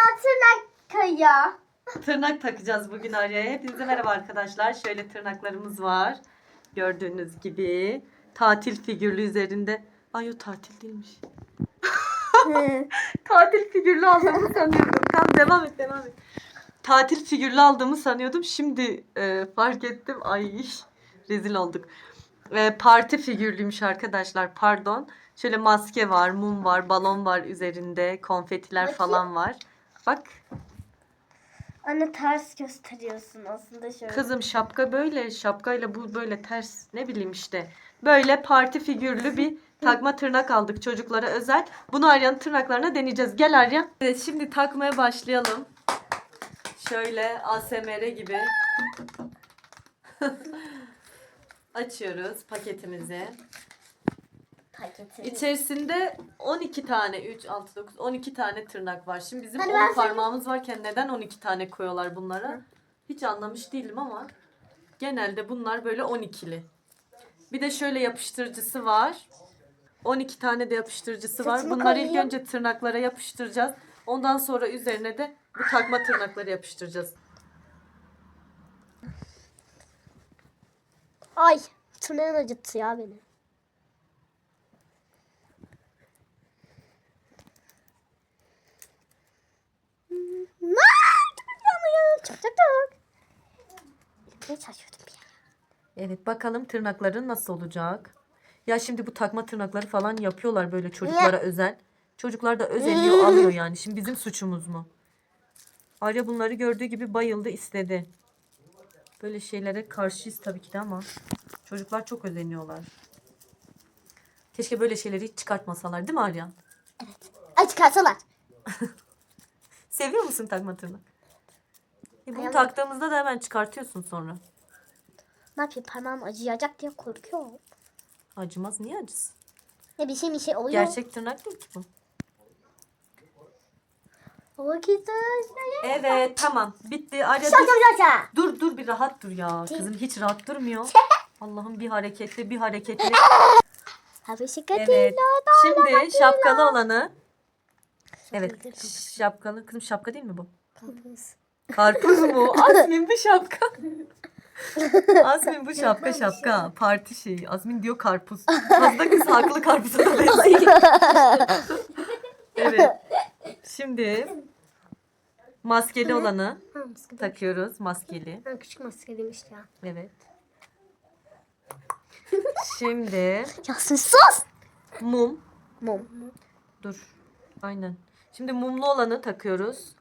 bana tırnak kayıyor. Tırnak takacağız bugün Arya'ya. Hepinize merhaba arkadaşlar. Şöyle tırnaklarımız var. Gördüğünüz gibi. Tatil figürlü üzerinde. Ay o tatil değilmiş. Tatil figürlü aldığımı sanıyordum. Tamam devam et devam et. Tatil figürlü aldığımı sanıyordum. Şimdi e, fark ettim. Ay rezil olduk. E, parti figürlüymüş arkadaşlar. Pardon. Şöyle maske var, mum var, balon var üzerinde. Konfetiler Bakayım. falan var. Bak Anne ters gösteriyorsun aslında şöyle. Kızım şapka böyle, şapkayla bu böyle ters ne bileyim işte. Böyle parti figürlü bir takma tırnak aldık çocuklara özel. Bunu Arya'nın tırnaklarına deneyeceğiz. Gel Arya. Evet şimdi takmaya başlayalım. Şöyle ASMR gibi. Açıyoruz paketimizi. İçerisinde 12 tane 3 6 9 12 tane tırnak var. Şimdi bizim Hadi 10 ben parmağımız varken neden 12 tane koyuyorlar bunlara? Hiç anlamış değilim ama genelde bunlar böyle 12'li. Bir de şöyle yapıştırıcısı var. 12 tane de yapıştırıcısı var. Saçımı Bunları ilk koyayım. önce tırnaklara yapıştıracağız. Ondan sonra üzerine de bu takma tırnakları yapıştıracağız. Ay tırnağın acıttı ya beni. Çok çok çok. Ne çalışıyordum bir ya. Evet bakalım tırnakların nasıl olacak. Ya şimdi bu takma tırnakları falan yapıyorlar böyle çocuklara özel. Çocuklar da özeniyor alıyor yani. Şimdi bizim suçumuz mu? Arya bunları gördüğü gibi bayıldı istedi. Böyle şeylere karşıyız tabii ki de ama çocuklar çok özeniyorlar. Keşke böyle şeyleri hiç çıkartmasalar değil mi Arya? Ay çıkarsalar. Seviyor musun takma tırnak? E bunu Ayağım- taktığımızda da hemen çıkartıyorsun sonra. Ne yapayım parmağım acıyacak diye korkuyorum. Acımaz niye acısın? Ne bir şey bir şey oluyor. Gerçek tırnak değil ki bu. Evet tamam bitti. Arya dur. Dur dur bir rahat dur ya. Kızım hiç rahat durmuyor. Allah'ım bir hareketli bir hareketli. Evet. Şimdi şapkalı olanı. Evet şapkalı. Kızım şapka değil mi bu? Karpuz mu? Azmin bu şapka. Azmin bu şapka şapka. Parti şeyi. Azmin diyor karpuz. Fazla kız haklı karpuza da benziyor. Evet. Şimdi maskeli olanı takıyoruz. Maskeli. Ha, küçük maskeliymiş ya. Evet. Şimdi Yasin sus. mum. Mum. Dur. Aynen. Şimdi mumlu olanı takıyoruz.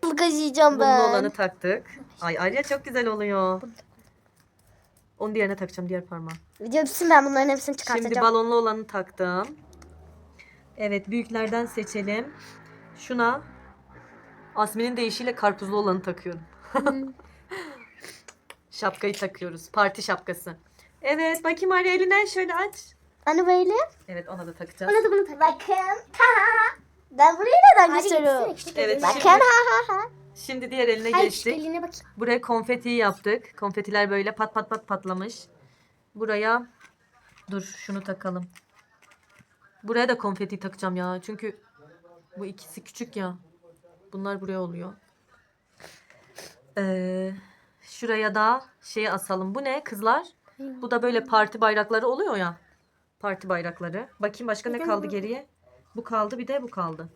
Mumlu ben. olanı taktık. Ay Arya çok güzel oluyor. Onu diğerine takacağım diğer parmağı. Video bitsin ben bunların hepsini Şimdi çıkartacağım. balonlu olanı taktım. Evet büyüklerden seçelim. Şuna Asmin'in deyişiyle karpuzlu olanı takıyorum. Şapkayı takıyoruz. Parti şapkası. Evet bakayım Arya elinden şöyle aç. Hani böyle? Evet ona da takacağız. Ona da bunu tak. Bakın. Ben burayı neden gösteriyorum? Evet, Bakın şimdi- ha ha ha. Şimdi diğer eline Hayır geçtik. eline bakayım. Buraya konfetiyi yaptık. Konfetiler böyle pat pat pat patlamış. Buraya dur şunu takalım. Buraya da konfeti takacağım ya. Çünkü bu ikisi küçük ya. Bunlar buraya oluyor. Ee, şuraya da şey asalım. Bu ne kızlar? Bu da böyle parti bayrakları oluyor ya. Parti bayrakları. Bakayım başka ne kaldı geriye? Bu kaldı bir de bu kaldı.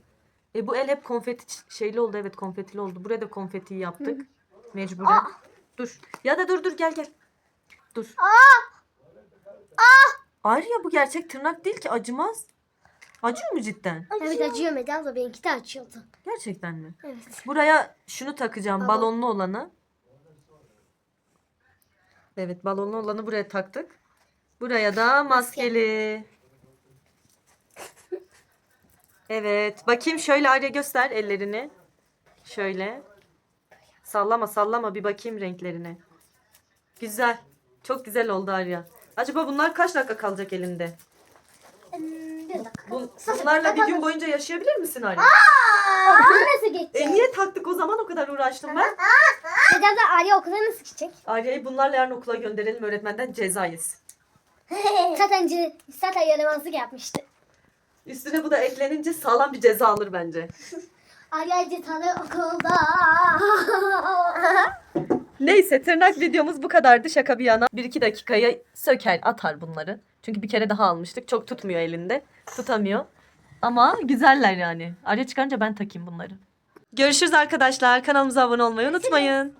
E bu el hep konfeti şeyli oldu. Evet konfetili oldu. Buraya da konfeti yaptık. Mecburen. Dur. Ya da dur dur gel gel. Dur. Arya bu gerçek tırnak değil ki acımaz. Acıyor mu cidden? Evet acıyor Medya abla benimki de acıyordu. Gerçekten mi? Evet. Buraya şunu takacağım. Balon. Balonlu olanı. Evet balonlu olanı buraya taktık. Buraya da maskeli. Evet. Bakayım şöyle Arya göster ellerini. Şöyle. Sallama sallama bir bakayım renklerine. Güzel. Çok güzel oldu Arya. Acaba bunlar kaç dakika kalacak elinde? Bir dakika. Bu, bunlarla bir gün boyunca yaşayabilir misin Arya? Nasıl geçecek? E niye taktık o zaman o kadar uğraştım ben? Medya abla Arya okula nasıl gidecek? Arya'yı bunlarla yarın okula gönderelim öğretmenden ceza yesin. zaten, zaten yaramazlık yapmıştı. Üstüne bu da eklenince sağlam bir ceza alır bence. Arya tanı okulda. Neyse tırnak videomuz bu kadardı şaka bir yana. Bir iki dakikaya söker atar bunları. Çünkü bir kere daha almıştık. Çok tutmuyor elinde. Tutamıyor. Ama güzeller yani. Arya çıkarınca ben takayım bunları. Görüşürüz arkadaşlar. Kanalımıza abone olmayı unutmayın.